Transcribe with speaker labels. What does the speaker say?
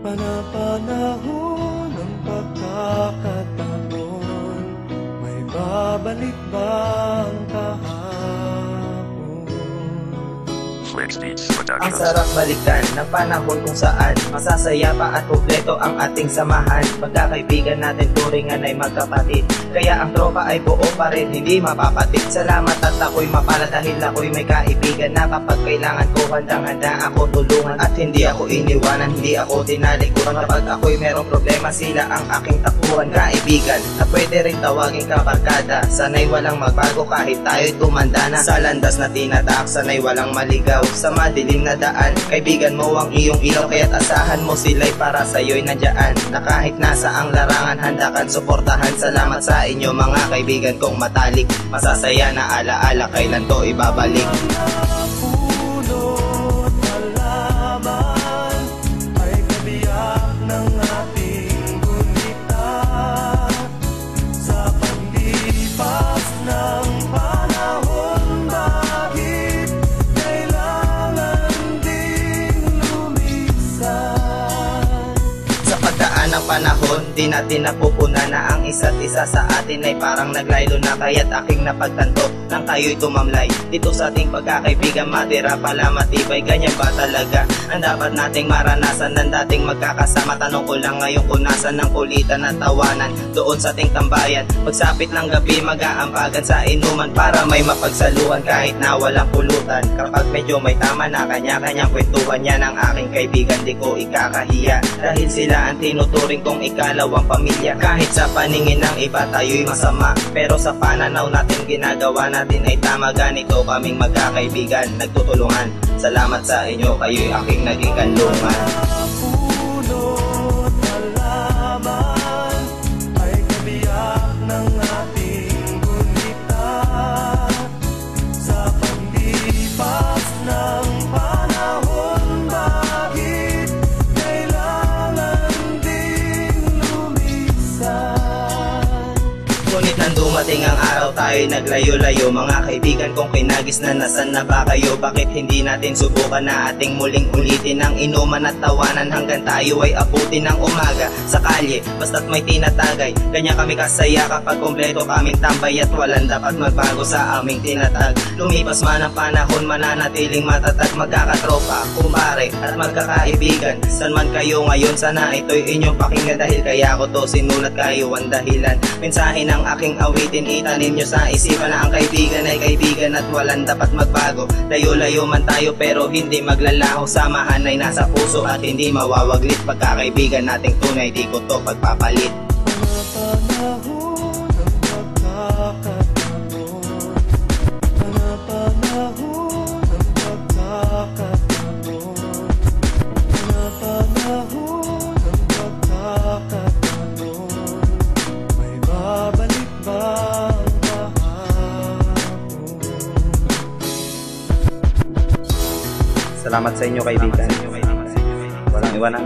Speaker 1: Panapanahon ng pagkakataon May babalik bang kahapon?
Speaker 2: Flex Beats
Speaker 3: Ang sarap balikan ng panahon kung saan Masasaya pa at kompleto ang ating samahan. Pagkakaibigan natin turingan ay magkapatid. Kaya ang tropa ay buo pa rin, hindi mapapatid. Salamat at ako'y mapala dahil ako'y may kaibigan Na kapag kailangan ko handang-handa ako tulungan At hindi ako iniwanan, hindi ako tinalikuran. Kapag ako'y merong problema sila ang aking takuhan Kaibigan. Na pwede rin tawagin kabarkada. Sanay walang magbago kahit tayo'y tumanda na Sa landas na tinataak, sanay walang maligaw Sa madilim na daan, kaibigan mo ang iyong ilaw Kaya't asahan mo sila'y para sa'yo'y nandyaan Na kahit nasa ang larangan, handa suportahan. Salamat sa inyo mga kaibigan kong matalik. Masasaya na alaala, kailan to ibabalik
Speaker 1: panahon,
Speaker 3: di natin napupuna na ang isa't isa sa atin ay parang naglaylo na kaya't aking napagtanto nang tayo'y tumamlay. Dito sa ating pagkakaibigan, matira pala matibay, ganyan ba talaga? Ang dapat nating maranasan ng dating magkakasama. Tanong ko lang ngayon kung nasan ng kulitan at tawanan doon sa ating tambayan. Pagsapit ng gabi, mag-aambagan sa inuman para may mapagsaluhan kahit na walang pulutan. Kapag medyo may tama na kanya-kanyang kwentuhan yan ang aking kaibigan, di ko ikakahiya. Dahil sila ang tinuturing kong ikalawang pamilya. Kahit sa paningin ng iba tayo'y masama. Pero sa pananaw natin ginagawa natin ay tama ganito kaming magkakaibigan, nagtutulungan. Salamat sa inyo, kayo'y aking naging kanlungan. Dumating ang araw tayo naglayo-layo. Mga kaibigan kong kinagis na nasan na ba kayo? Bakit hindi natin subukan na ating muling ulitin Ang inuman at tawanan hanggang tayo ay abutin ng umaga? Sa kalye, basta't may tinatagay. Kanya kami kasaya kapag kompleto kaming tambay At walang dapat magbago sa aming tinatag. Lumipas man ang panahon, mananatiling matatag. Magkakatropa, kumpare at magkakaibigan. San man kayo ngayon, sana ito'y inyong pakinggan. Dahil kaya ko to sinulat kayo ang dahilan. Mensahe ng aking awitin, itanim nyo sa isipan Na ang kaibigan ay kaibigan at walang dapat magbago. Layo-layo man tayo pero hindi maglalaho. Samahan ay nasa puso at hindi mawawaglit. Pagkakaibigan nating tunay, di ko to pagpapalit Salamat sa inyo kaibigan. Walang iwanan